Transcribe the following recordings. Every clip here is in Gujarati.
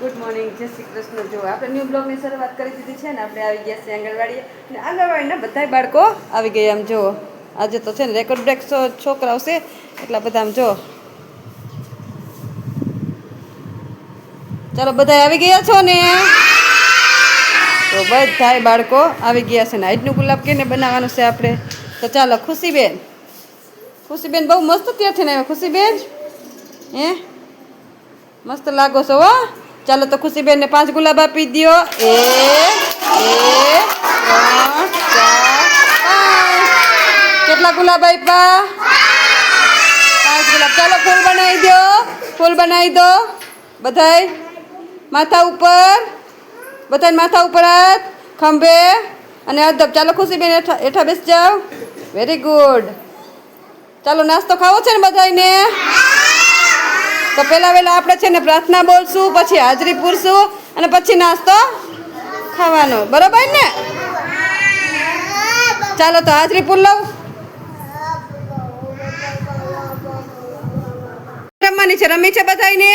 ગુડ મોર્નિંગ જય શ્રી કૃષ્ણ. જો આપણે ન્યૂ બ્લોગની શરૂઆત કરી દીધી છે ને, આપણે આવી ગયા છીએ આંગણવાડીએ. અને આંગણવાડીના બધાય બાળકો આવી ગયા આમ જો આજે તો છે ને રેકોર્ડ બ્રેક છોકરાઓ છે, એટલા બધા આમ જો ચાલો બધા આવી ગયા છો ને? તો બધાય બાળકો આવી ગયા છે ને. આજનું ગુલાબ કેને બનાવવાનું છે આપણે? તો ચાલો, ખુશીબેન. ખુશીબેન બહુ મસ્ત ત્યાંથી ને આવ્યા. ખુશીબેન, હે? મસ્ત લાગો છો, હો? ચાલો તો ખુશીબેનને પાંચ ગુલાબ આપી દ્યો. એ કેટલા ગુલાબ આપ્યા? પાંચ ગુલાબ. ચાલો ફૂલ બનાવી દો ફૂલ બનાવી દો. બધાય માથા ઉપર. બધાય માથા ઉપર હાથ, ખંભે અને અદબ ચાલો ખુશીબેન હેઠા હેઠા બેસી જાઓ. વેરી ગુડ ચાલો નાસ્તો ખાવો છે ને બધાયને? તો પહેલા વહેલા આપણે છે ને પ્રાર્થના બોલશું, પછી હાજરી પૂરશું અને પછી નાસ્તો ખાવાનો. બરોબર ને? ચાલો તો હાજરી પૂર લઉં. રમવાની છે, રમી છે બધાને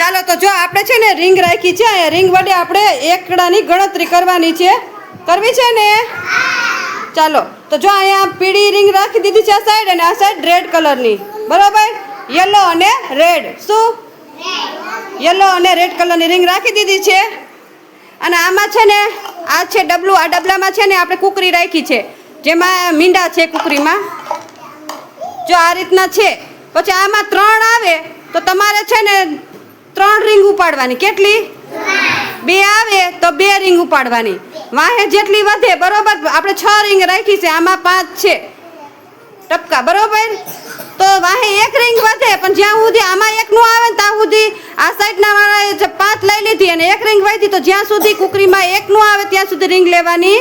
ચાલો તો જો આપણે છે ને રિંગ રાખી છે, અહીંયા રિંગ વડે આપણે એકડાની ગણતરી કરવાની છે. કરવી છે ને? ચાલો, તો જો અહીંયા પીળી રિંગ રાખી દીધી છે આ સાઈડ અને આ સાઈડ રેડ કલરની બરોબર? યલો અને રેડ શું? યલો અને રેડ કલરની રિંગ રાખી દીધી છે. અને આમાં છે ને, આ છે ડબલું આ ડબલામાં છે ને આપણે કુકરી રાખી છે. જેમાં મીંડા છે કુકરીમાં. જો આ રીતના છે, પછી આમાં ત્રણ આવે, તો તમારે છે ને ત્રણ રિંગ ઉપાડવાની. કેટલી? બે આવે, તો બે રિંગ ઉપાડવાની. વાહે જેટલી વધે, બરોબર? આપણે છ રિંગ રાખી છે, આમાં પાંચ છે. ટપકા, બરોબર? તો વાહે એક રિંગ વધે, પણ જ્યાં સુધી આમાં એક નું આવે ને ત્યાં સુધી આ સાઈડના વાળાએ પાંચ લઈ લીધી અને એક રિંગ વધી તો જ્યાં સુધી કુકરીમાં એક નું આવે, ત્યાં સુધી રિંગ લેવાની.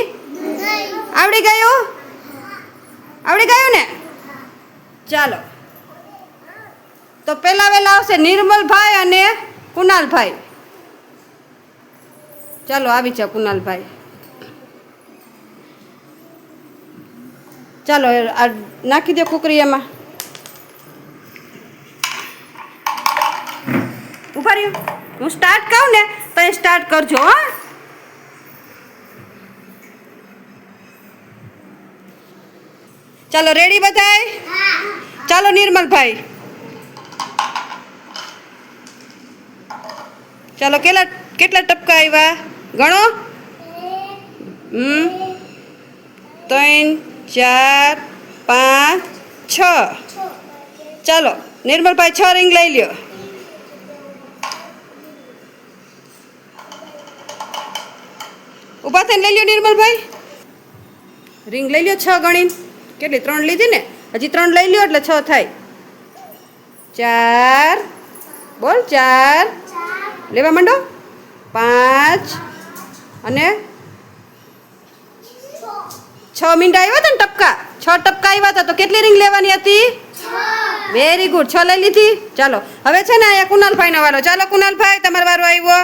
આવડી ગયું? આવડી ગયું ને? ચાલો. તો પહેલા વહેલા આવશે નિર્મલભાઈ અને કુનાલભાઈ. ચાલો, આવી જાઓ કુનાલભાઈ. ચાલો આ નાખી દો કુકરી એમાં. ઊભા રહ્યું. હું સ્ટાર્ટ કહું ને તો એ સ્ટાર્ટ કરજો હો. ચાલો રેડી બધાય? ચાલો નિર્મલભાઈ. ચાલો કેટલા કેટલા ટપકા આવ્યા ગણો. હમ. ત્રણ ચાર પાંચ છ. ચાલો નિર્મલભાઈ છ રિંગ લઈ લ્યો. ઊભા થઈને લઈ લ્યો નિર્મલભાઈ. રિંગ લઈ લ્યો છ ગણીને. કેટલી ત્રણ લીધી ને? હજી ત્રણ લઈ લ્યો એટલે છ થાય. ચાર બોલ ચાર. લેવા માંડો. પાંચ. અને છ મિનિટ આવ્યા હતા ને ટપકા? છ ટપકા આવ્યા હતા તો કેટલી રિંગ લેવાની હતી? વેરી ગુડ છ લઈ લીધી. ચાલો હવે છે ને અહીંયા કુનાલભાઈનો વારો. ચાલો કુનાલભાઈ તમારો વારો આવ્યો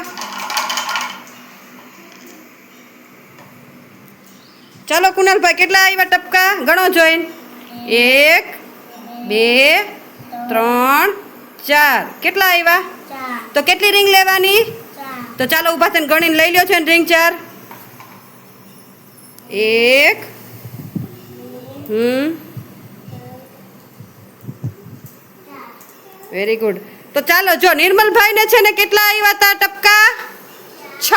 ચાલો કુનાલભાઈ કેટલા આવ્યા ટપકા? ગણો જોઈન. એક બે ત્રણ ચાર. કેટલા આવ્યા તો કેટલી રિંગ લેવાની? તો ચાલો ઊભા થઈને ગણીને લઈ લ્યો છે ને રિંગ ચાર. એક હમ. વેરી ગુડ તો ચાલો જો નિર્મલભાઈને છે ને કેટલા આવ્યા હતા ટપકા? છ.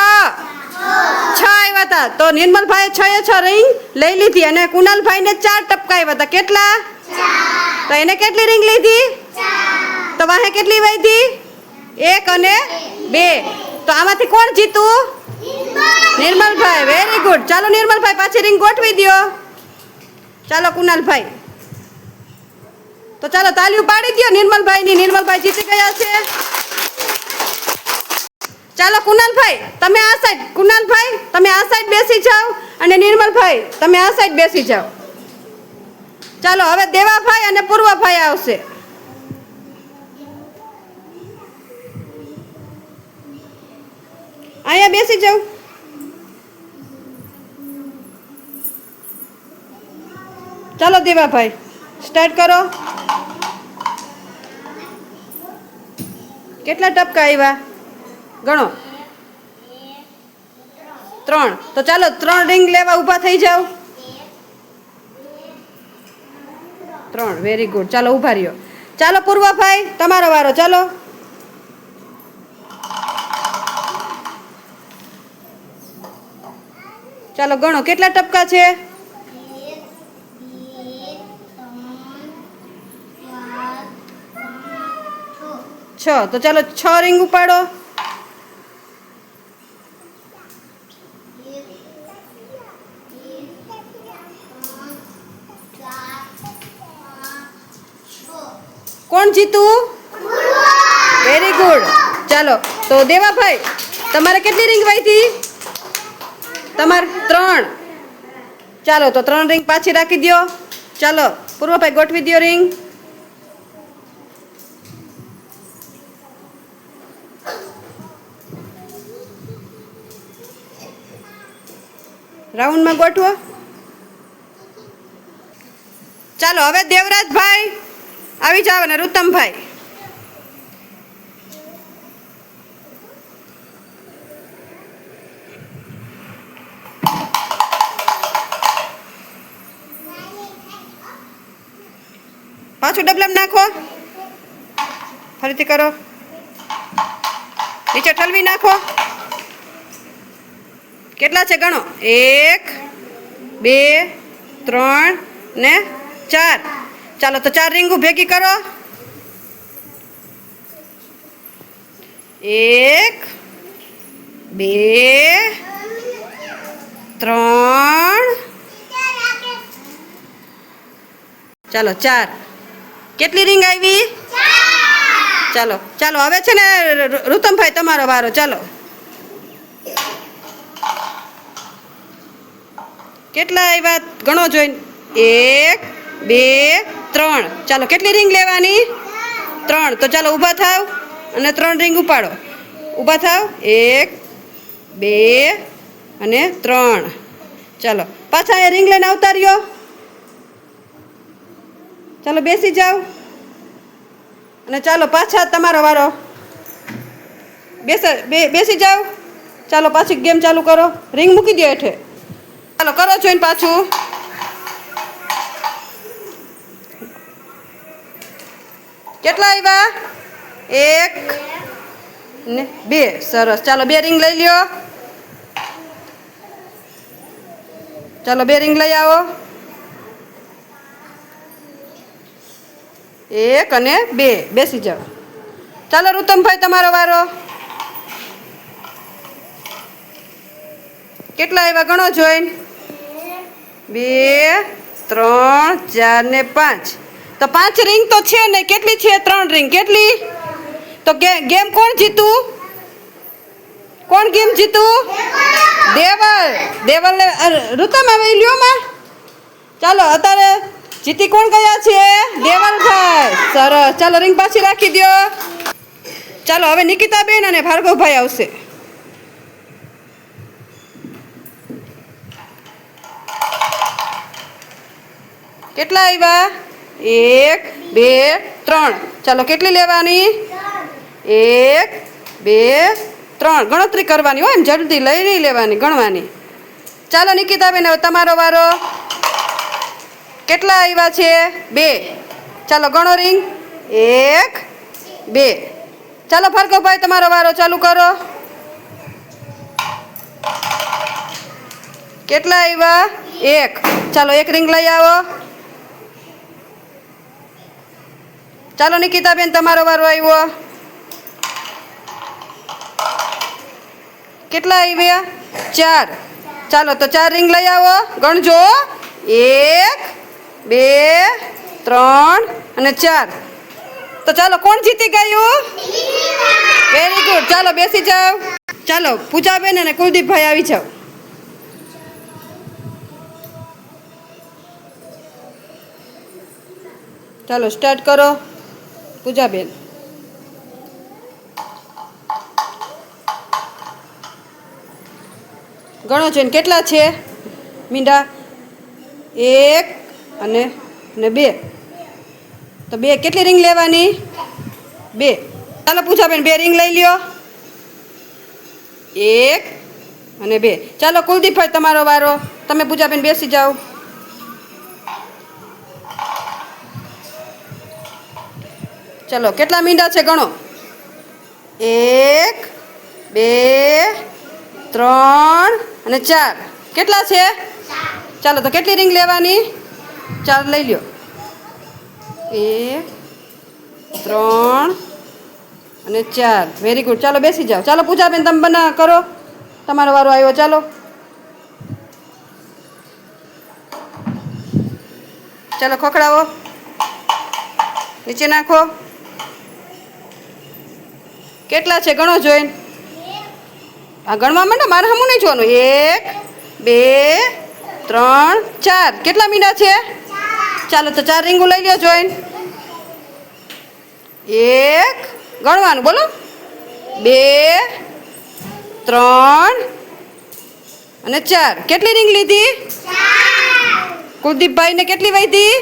છ આવ્યા હતા તો નિર્મલભાઈએ છ એ છ રિંગ લઈ લીધી અને કુનાલભાઈને ચાર ટપકા આવ્યા હતા કેટલા? તો એને કેટલી રિંગ લીધી? તો વાહે કેટલી વધી એક અને બે. તો આમાંથી કોણ જીતું? નિર્મલભાઈ. વેરી ગુડ ચાલો નિર્મલભાઈ પાછી રિંગ ગોઠવી દો ચાલો કુનાલભાઈ તો ચાલો તાલીઓ પાડી દો નિર્મલભાઈની નિર્મલભાઈ જીતી ગયા છે. ચાલો કુનાલભાઈ તમે આ સાઈડ કુનાલભાઈ તમે આ સાઈડ બેસી જાઓ અને નિર્મલભાઈ, તમે આ સાઈડ બેસી જાઓ. ચાલો, હવે દેવાભાઈ અને પૂર્વભાઈ આવશે. અહીંયા બેસી જાઉં ચાલો દેવાભાઈ સ્ટાર્ટ કરો. કેટલા ટપકા આવ્યા ગણો. ત્રણ. તો ચાલો ત્રણ રિંગ લેવા ઊભા થઈ જાઓ. ત્રણ. વેરી ગુડ ચાલો ઊભા રહ્યો. ચાલો પૂર્વભાઈ, તમારો વારો, ચાલો. ચાલો ગણો, કેટલા ટપકા છે? છ. તો ચાલો છ રિંગ ઉપાડો. કોણ જીતું? વેરી ગુડ ચાલો, તો દેવાભાઈ, તમારે કેટલી રિંગ વાઈ તમારે ત્રણ. ચાલો, તો ત્રણ રિંગ પાછી રાખી દ્યો. ચાલો, પૂર્વભાઈ ગોઠવી દો રિંગ. રાઉન્ડમાં ગોઠવો. ચાલો, હવે દેવરાજભાઈ આવી જાઓ ને રૂતમભાઈ પાછું ડબલામાં નાખો. ફરીથી કરો. નીચે ઠલવી નાખો. કેટલા છે ગણો? એક બે ત્રણ ને ચાર. ચાલો તો ચાર રીંગું ભેગી કરો. એક બે ત્રણ. ચાલો ચાર. કેટલી રીંગ આવી? ચાલો ચાલો હવે છે ને રૂતમભાઈ તમારો વારો. ચાલો. કેટલા આવ્યા ગણો જોઈને. એક, બે, ત્રણ. ચાલો, કેટલી રિંગ લેવાની? ત્રણ. તો ચાલો, ઊભા થાવ અને ત્રણ રિંગ ઉપાડો. ઊભા થાવ. એક, બે અને ત્રણ. ચાલો, પાછા એ રિંગ લઈને આવતા રહ્યો. ચાલો, બેસી જાઓ. અને ચાલો, પાછા તમારો વારો. બેસ બેસી જાઓ. ચાલો, પાછી ગેમ ચાલુ કરો. રિંગ મૂકી દો હેઠે. ચાલો કરો જોઈને પાછું. કેટલા આવ્યા એક ને બે. સરસ. ચાલો, બે રિંગ લઈ લ્યો. ચાલો, બે રિંગ લઈ આવો. એક અને બે. બેસી જાઓ. ચાલો, રૂતમભાઈ, તમારો વારો. કેટલા આવ્યા ગણો જોઈન. બે, ત્રણ, ચાર ને પાંચ. તો પાંચ રિંગ તો છે ને, કેટલી છે? ત્રણ રિંગ કેટલી? તો ગેમ કોણ જીતું? કોણ ગેમ જીતું? દેવલ. દેવલ ઋતમ હવે લ્યોમાં ચાલો, અત્યારે જીતી કોણ ગયા છે? દેવલભાઈ સરસ. ચાલો રિંગ પાછી રાખી દ્યો. ચાલો, હવે નિકિતાબેન અને ભાર્ગવભાઈ આવશે. કેટલા આવ્યા એક, બે, ત્રણ. ચાલો, કેટલી લેવાની? એક, બે, ત્રણ. ગણતરી કરવાની હોય એમ, જલ્દી લઈ નહીં લેવાની, ગણવાની. ચાલો, નિકિતાબેન, હવે તમારો વારો. કેટલા આવ્યા છે? બે. ચાલો, ગણો રિંગ. એક, બે. ચાલો ભાર્ગવભાઈ તમારો વારો ચાલુ કરો. કેટલા આવ્યા એક. ચાલો, એક રિંગ લઈ આવો. ચાલો નિકિતાબેન, તમારો વારો આવ્યો. કેટલા આવ્યા? ચાર. ચાલો, તો ચાર રિંગ લઈ આવો. ગણજો. એક, બે, ત્રણ અને ચાર. તો ચાલો, કોણ જીતી ગયું? વેરી ગુડ ચાલો, બેસી જાઓ. ચાલો, પૂજાબેન અને કુલદીપભાઈ આવી જાઓ. ચાલો સ્ટાર્ટ કરો. પૂજાબેન. ગણો છે કેટલા છે? મીંડા એક અને ને બે. તો બે કેટલી રિંગ લેવાની? બે. ચાલો પૂજાબેન, બે રિંગ લઈ લ્યો. એક અને બે. ચાલો કુલદીપભાઈ, તમારો વારો. તમે પૂજાબેન બેસી જાઓ. ચલો, કેટલા મીંડા છે ગણો? એક, બે, ત્રણ અને ચાર. કેટલા છે? ચાલો, તો કેટલી રિંગ લેવાની? ચાર લઈ લ્યો. એક, ત્રણ અને ચાર. વેરી ગુડ ચાલો, બેસી જાઓ. ચાલો, પૂજાબેન, તમે બના કરો. તમારો વારો આવ્યો, ચાલો. ચાલો, ખોખડાવો. નીચે નાખો. કેટલા છે? ગણો જોઈને. આ ગણવા માંડો, મારે હમું નહીં જોવાનું. એક, બે, ત્રણ, ચાર. કેટલા મીંડા છે? ચાલો તો ચાર રીંગું લઈ લ્યો જોઈન. એક, ગણવાનું, બોલો. બે, ત્રણ અને ચાર. કેટલી રીંગ લીધી? કુલદીપભાઈને કેટલી વહીતી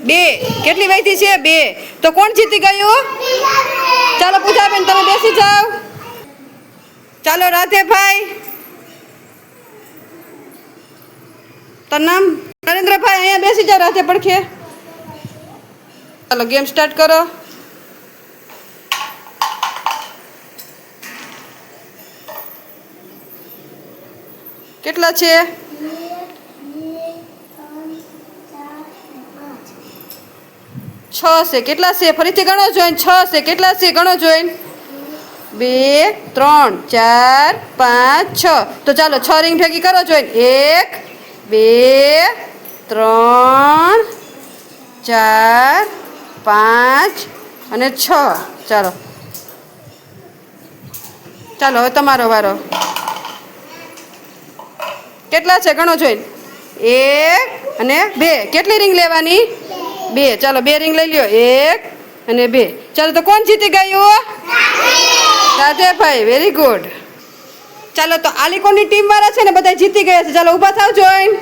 બે. કેટલી વહીતી છે? બે. તો કોણ જીતી ગયું? પૂજાબેન તમે બેસી જાઓ. ચાલો રાધેભાઈ. તારું નામ? નરેન્દ્રભાઈ, અહીંયા બેસી જાઓ રાધે પડખે. ચાલો ગેમ સ્ટાર્ટ કરો. કેટલા છે? છ છે. કેટલા છે? ફરીથી ગણો જોઈન છ છે. કેટલા છે? ગણો જોઈન. બે, ત્રણ, ચાર, પાંચ, છ. તો ચાલો છ રિંગ ભેગી કરો જોઈન. એક, બે, ત્રણ, ચાર, પાંચ અને છ. ચાલો. ચાલો, હવે તમારો વારો. કેટલા છે? ગણો જોઈન. એક અને બે. કેટલી રિંગ લેવાની? બે, ચાલો બે રિંગ લઈ લ્યો. એક અને બે. ચાલો, તો કોણ જીતી ગયું? રાધેભાઈ વેરી ગુડ ચાલો, તો આલિકોની ટીમ વાળા છે ને બધા જીતી ગયા છે. ચાલો, ઊભા થાવ જોઈન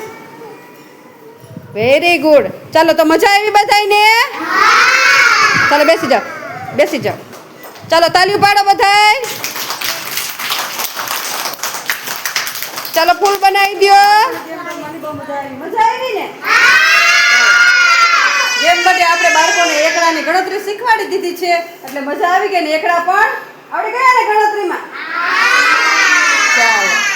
વેરી ગુડ ચાલો, તો મજા આવી બધાને ચાલો, બેસી જાઓ બેસી જાઓ. ચાલો, તાલી પાડો બધાય. ચાલો, ફૂલ બનાવી દો મજા આવી ને? જેમ માટે આપણે બાળકોને એકડાની ગણતરી શીખવાડી દીધી છે. એટલે મજા આવી ગઈ ને એકડા પણ. આપણે ગયા ને ગણતરીમાં? ચાલો.